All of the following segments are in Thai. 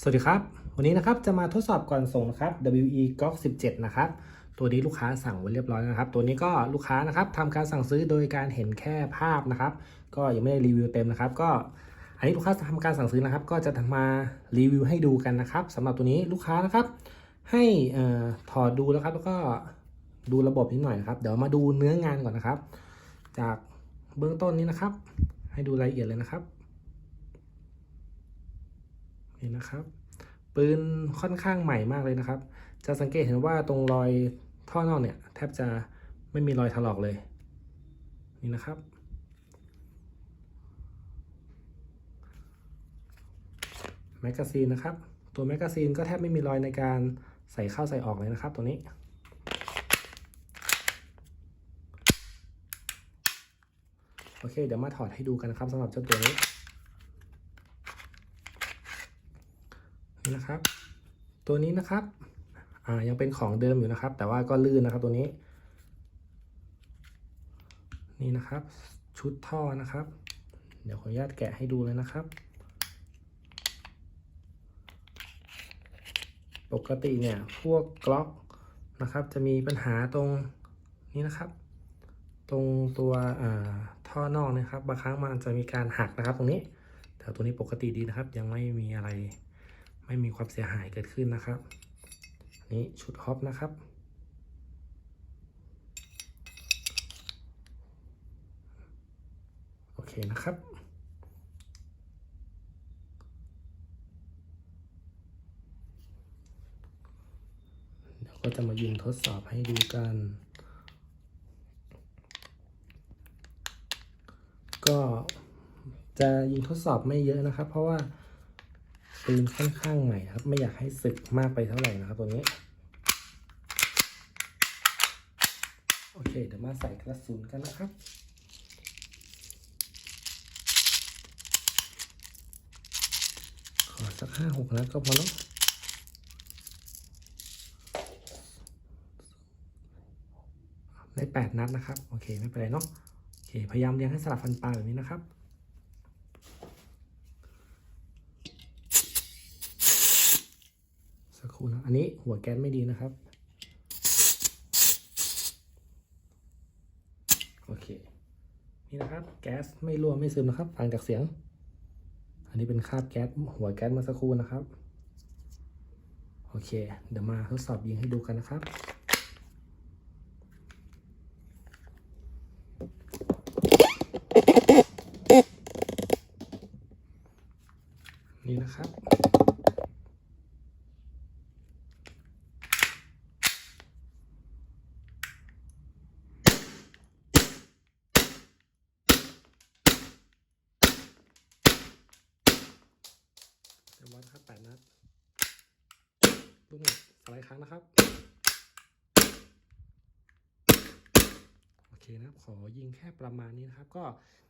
สวัสดีครับ วันนี้นะครับจะมาทดสอบก่อนส่งนะครับ WE GOG 17 นะครับ ตัวนี้ลูกค้าสั่งไว้เรียบร้อยนะครับ ตัวนี้ก็ลูกค้านะครับทำการสั่งซื้อโดยการเห็นแค่ภาพนะครับ ก็ยังไม่ได้รีวิวเต็มนะครับ ก็อันนี้ลูกค้าทำการสั่งซื้อนะครับ ก็จะทำมารีวิวให้ดูกันนะครับสำหรับตัวนี้ลูกค้านะครับ ให้เอ่อถอดดูแล้วครับ แล้วก็ดูระบบนิดหน่อยนะครับ เดี๋ยวมาดูเนื้องานก่อนนะครับ จากเบื้องต้นนี้นะครับ ให้ดูรายละเอียดเลยนะครับ นี่นะครับ ปืนค่อนข้างใหม่มากเลยนะครับ จะสังเกตเห็นว่าตรงรอยท่อนอกเนี่ย แทบจะไม่มีรอยถลอกเลย นี่นะครับ แมกกาซีนนะครับ ตัวแมกกาซีนก็แทบไม่มีรอยในการใส่เข้าใส่ออกเลยนะครับ ตัวนี้โอเค เดี๋ยวมาถอดให้ดูกันนะครับสำหรับเจ้าตัวนี้ นี่นะครับ ตัวนี้นะครับอ่ายังเป็นของเดิมอยู่นะครับ แต่ว่าก็ลื่นนะครับตัวนี้ นี่นะครับ ชุดท่อนะครับ เดี๋ยวขออนุญาตแกะให้ดูเลยนะครับ ปกติเนี่ยพวกกล็อกนะครับ จะมีปัญหาตรงนี้นะครับ ตรงตัวอ่าท่อนอกนะครับ บางครั้งมันจะมีการหักนะครับ ตรงนี้แต่ตัวนี้ปกติดีนะครับ ยังไม่มีอะไร ไม่มีความเสียหายเกิดขึ้นนะครับนนี้ชุดฮอปนะครับ โอเคนะครับ เดี๋ยวก็จะมายิงทดสอบให้ดูกัน ก็จะยิงทดสอบไม่เยอะนะครับ เพราะว่า ปืนค่อนข้างใหม่ครับ ไม่อยากให้สึกมากไปเท่าไหร่นะครับตัวนี้ โอเค เดี๋ยวมาใส่กระสุนกันนะครับขอสักห้าหกนัดก็พอเนาะได้แปดนัดนะครับ โอเค ไม่เป็นไรเนาะโอเค พยายามเลี้ยงให้สลับฟันปลาแบบนี้นะครับ สักครู่ นะอันนี้หัวแก๊สไม่ดีนะครับ โอเค นี่นะครับ แก๊สไม่รั่วไม่ซึมนะครับ ฟังจากเสียง อันนี้เป็นคราบแก๊สหัวแก๊สเมื่อสักครู่นะครับ โอเค เดี๋ยวมาทดสอบยิงให้ดูกันนะครับนี่นะครับ ร้อยนะครับแปดนัดลูกหมดสไลด์ครั้งนะครับ โอเคนะครับขอยิงแค่ประมาณนี้นะครับ ก็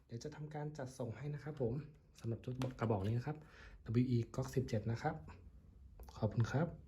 เดี๋ยวจะทำการจัดส่งให้นะครับผมสำหรับชุดกระบอกนี้นะครับ WE GOG 17 นะครับ ขอบคุณครับ